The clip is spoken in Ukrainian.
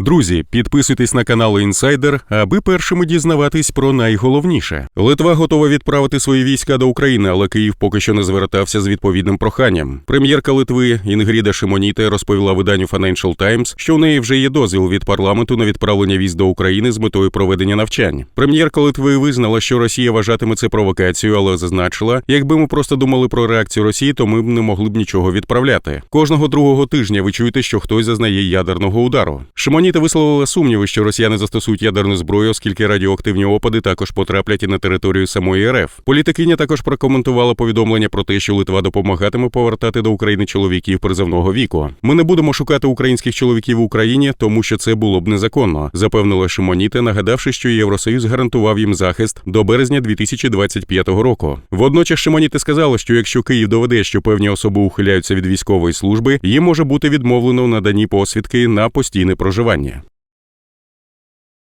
Друзі, підписуйтесь на канал Інсайдер, аби першими дізнаватись про найголовніше. Литва готова відправити свої війська до України, але Київ поки що не звертався з відповідним проханням. Прем'єрка Литви Інгріда Шимоніте розповіла виданню Financial Times, що у неї вже є дозвіл від парламенту на відправлення військ до України з метою проведення навчань. Прем'єрка Литви визнала, що Росія вважатиме це провокацією, але зазначила, якби ми просто думали про реакцію Росії, то ми б не могли б нічого відправляти. Кожного другого тижня ви чуєте, що хтось зазнає ядерного удару. Шимоніта висловила сумніви, що росіяни застосують ядерну зброю, оскільки радіоактивні опади також потраплять і на територію самої РФ. Політикиня також прокоментувала повідомлення про те, що Литва допомагатиме повертати до України чоловіків призовного віку. Ми не будемо шукати українських чоловіків в Україні, тому що це було б незаконно, запевнила Шимоніта, нагадавши, що Євросоюз гарантував їм захист до березня 2025 року. Водночас Шимоніта сказала, що якщо Київ доведе, що певні особи ухиляються від військової служби, їм може бути відмовлено в наданні посвідки на постійне проживання питання.